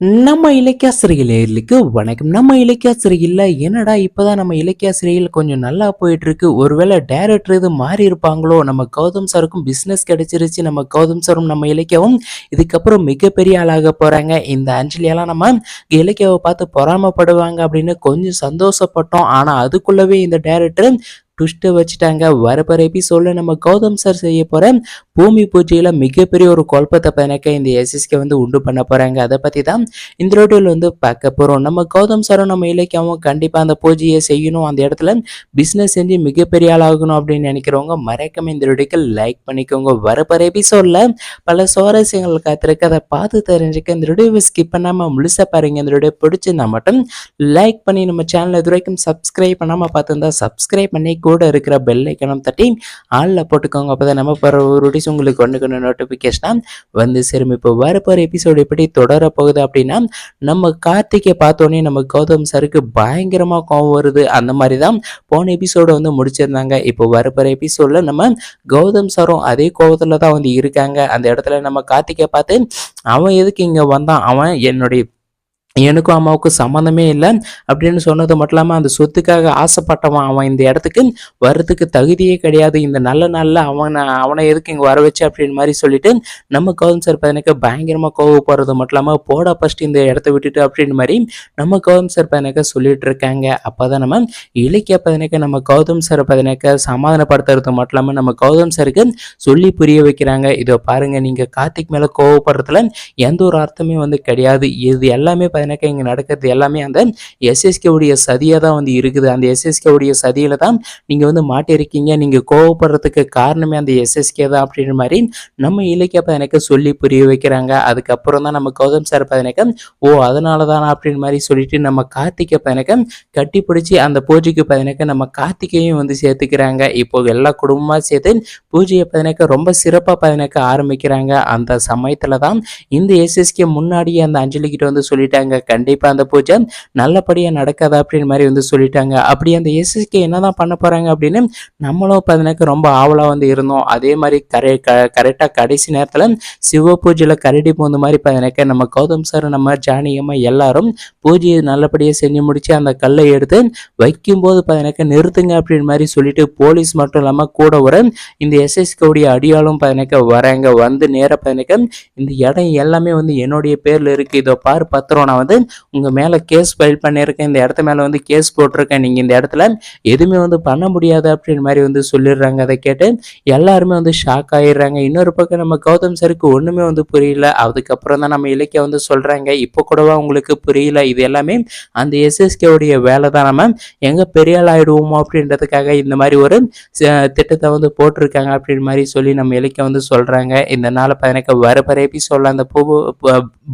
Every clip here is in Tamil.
நம்ம இலக்கியாசிரியர்களுக்கு வணக்கம். நம்ம இலக்கியாசிரியர்ல என்னடா இப்போதான் நம்ம இலக்கியாசிரியர்கள் கொஞ்சம் நல்லா போயிட்டு இருக்கு ஒருவேளை டைரக்டர் இது மாறி இருப்பாங்களோ? நம்ம கௌதம் சாருக்கும் பிஸ்னஸ் கிடைச்சிருச்சு. நம்ம கௌதம் சாரும் நம்ம இலக்கியாவும் இதுக்கப்புறம் மிகப்பெரிய ஆளாக போறாங்க. இந்த அஞ்சலியெல்லாம் நம்ம இலக்கியாவை பார்த்து பொறாமப்படுவாங்க அப்படின்னு கொஞ்சம் சந்தோஷப்பட்டோம். ஆனால் அதுக்குள்ளவே இந்த டைரக்டர் ட்விஸ்ட்டை வச்சுட்டாங்க. வரப்போகிற எபிசோடில் நம்ம கௌதம் சார் செய்ய போகிற பூமி பூஜையில் மிகப்பெரிய ஒரு குழப்பத்தை பதனக்க இந்த எஸ்எஸ்கே வந்து உண்டு பண்ண போகிறாங்க அதை பற்றி தான் இந்த ரோட்டில் வந்து பார்க்க போகிறோம் நம்ம கௌதம் சாரும் நம்ம இலக்கியாவும் கண்டிப்பாக அந்த பூஜையை செய்யணும். அந்த இடத்துல பிஸ்னஸ் செஞ்சு மிகப்பெரிய ஆளாகணும் அப்படின்னு நினைக்கிறவங்க மறக்காம இந்த வீடியோக்கு லைக் பண்ணிக்கோங்க. வரப்போகிற எபிசோடில் பல சுவாரஸ்யங்கள் காத்திருக்கு. அதை பார்த்து தெரிஞ்சுக்க இந்த வீடியோவை ஸ்கிப் பண்ணாமல் முழுசாக பாருங்க. இந்த வீடியோ பிடிச்சிருந்தா மட்டும் லைக் பண்ணி நம்ம சேனலை இது வரைக்கும் சப்ஸ்கிரைப் பண்ணாமல் பார்த்துருந்தா சப்ஸ்கிரைப் பண்ணி கூட இருக்கிற பெல் ஐக்கனும் தட்டி ஆளில் போட்டுக்கோங்க. அப்போ தான் நம்ம போகிற ஒரு உங்களுக்கு ஒன்று கொண்டு நோட்டிஃபிகேஷனாக வந்து சேரும் இப்போ வரப்போகிற எபிசோடு எப்படி தொடர போகுது அப்படின்னா நம்ம கார்த்திகை பார்த்தோன்னே நம்ம கௌதம் சருக்கு பயங்கரமாக கோவம் வருது. அந்த மாதிரி தான் போன எபிசோடை வந்து முடிச்சிருந்தாங்க. இப்போ வரப்போகிற எபிசோடில் நம்ம கௌதம் சாரும் அதே கோவத்தில் தான் வந்து இருக்காங்க. அந்த இடத்துல நம்ம கார்த்திகை பார்த்து அவன் எதுக்கு இங்கே வந்தான்? அவன் என்னுடைய எனக்கும் அம்மாவுக்கும் சம்மந்தமே இல்லை. அப்படின்னு சொன்னது மட்டும் இல்லாமல் அந்த சொத்துக்காக ஆசைப்பட்டவன் அவன் இந்த இடத்துக்கு வர்றதுக்கு தகுதியே கிடையாது. இந்த நல்ல நாளில் அவனை அவனை எதுக்கு இங்கே வர வச்சு அப்படின்னு மாதிரி சொல்லிட்டு நம்ம கௌதம் சார் பையனுக்கு பயங்கரமாக கோவப்படுறது மட்டும் இல்லாமல் போட ஃபஸ்ட் இந்த இடத்த விட்டுட்டு அப்படின்னு மாதிரி நம்ம கௌதம் சார் பையனுக்கு சொல்லிட்டு இருக்காங்க. அப்போ தான் நம்ம இலக்கிய பையனுக்கு நம்ம கௌதம் சார் பையனுக்கு சமாதானப்படுத்துறது மட்டும் இல்லாமல் நம்ம கௌதம் சாருக்கு சொல்லி புரிய வைக்கிறாங்க. இதை பாருங்கள் நீங்கள் கார்த்திக் மேலே கோவப்படுறதுல எந்த ஒரு அர்த்தமே வந்து கிடையாது. இது எல்லாமே எனக்கு இங்கே நடக்கிறது எல்லாமே அந்த எஸ்எஸ்கே உடைய சதியாக தான் வந்து இருக்குது. அந்த எஸ்எஸ்கே உடைய சதியில் தான் நீங்கள் வந்து மாட்டியிருக்கீங்க நீங்கள் கோவப்படுறதுக்கு காரணமே அந்த எஸ்எஸ்கே தான் அப்படின்ற மாதிரி நம்ம இலக்கிய பதினக்க சொல்லி புரிய வைக்கிறாங்க. அதுக்கப்புறம் தான் நம்ம கௌதம் சார் பதினக்க ஓ அதனால தானா அப்படின்னு மாதிரி சொல்லிட்டு நம்ம கார்த்திகை பதினக்க கட்டி பிடிச்சி அந்த பூஜைக்கு பதினக்க நம்ம கார்த்திகையும் வந்து சேர்த்துக்கிறாங்க. இப்போ எல்லா குடும்பமாக சேர்த்து பூஜையை பதினக்க ரொம்ப சிறப்பாக பதினக்க ஆரம்பிக்கிறாங்க. அந்த சமயத்தில் தான் இந்த எஸ்எஸ்கே முன்னாடியே அந்த அஞ்சலி கிட்ட வந்து சொல்லிட்டாங்க. கண்டிப்பாக அந்த பூஜை நல்லபடியாக நடக்காது அப்படின்னு மாதிரி வந்து சொல்லிட்டாங்க. அப்படி அந்த எஸ்எஸ்கே என்னதான் பண்ண போகிறாங்க அப்படின்னு நம்மளும் பதினக்கு ரொம்ப ஆவலாக வந்து இருந்தோம். அதே மாதிரி கரெ க கரெக்டாக கடைசி நேரத்தில் சிவ பூஜையில் கரடி போந்த மாதிரி பார்த்தீங்கன்னாக்க நம்ம கௌதம் சார் நம்ம ஜானியம்மா எல்லாரும் பூஜையை நல்லபடியாக செஞ்சு முடிச்சு அந்த கல்லை எடுத்து வைக்கும்போது பதினக்க நிறுத்துங்க அப்படின்னு மாதிரி சொல்லிட்டு போலீஸ் மட்டும் இல்லாமல் கூட வர இந்த எஸ்எஸ்கேவுடைய அடியாலும் பார்த்தீங்கன்னாக்க வராங்க. வந்து நேராக பார்த்தீங்கன்னாக்க இந்த இடம் எல்லாமே வந்து என்னுடைய பேரில் இருக்குது இதோ பாரு பத்திரம் நான் வந்து உங்கள் மேலே கேஸ் ஃபைல் பண்ணியிருக்கேன் இந்த இடத்து மேலே வந்து கேஸ் போட்டிருக்கேன் நீங்கள் இந்த இடத்துல எதுவுமே வந்து பண்ண முடியாது அப்படின்னு மாதிரி வந்து சொல்லிடுறாங்க. அதை கேட்டு எல்லாருமே வந்து ஷாக் ஆகிடுறாங்க இன்னொரு பக்கம் நம்ம கௌதம் சருக்கு ஒன்றுமே வந்து புரியல. அதுக்கப்புறம் தான் நம்ம இலக்கிய வந்து சொல்கிறாங்க இப்போ கூடவா உங்களுக்கு புரியல? இது எல்லாமே அந்த எஸ்எஸ்கேவுடைய வேலை தான். நம்ம எங்கே பெரிய ஆள் ஆகிடுவோமோ அப்படின்றதுக்காக இந்த மாதிரி ஒரு திட்டத்தை வந்து போட்டிருக்காங்க அப்படின்னு மாதிரி சொல்லி நம்ம இலக்கிய வந்து சொல்கிறாங்க இந்த நாளை பதினக்க வர பரப்பி சொல்ல அந்த பூ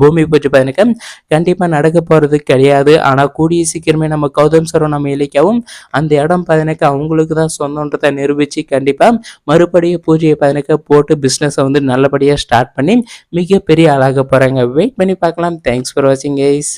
பூமி பூஜை பதினக்க கண்டிப்பாக நடக்க போகிறது கிடையாது. ஆனால் கூடிய சீக்கிரமே நம்ம கௌதம் சரம் நம்ம இலக்கியாவும் அந்த இடம் பதினக்க அவங்களுக்கு தான் சொந்தன்றதை நிரூபித்து கண்டிப்பாக மறுபடியும் பூஜையை பதினக்க போட்டு பிஸ்னஸை வந்து நல்லபடியாக ஸ்டார்ட் பண்ணி மிகப்பெரிய ஆளாக போகிறாங்க வெயிட் பண்ணி பார்க்கலாம். தேங்க்ஸ் ஃபார் வாட்சிங் கைஸ்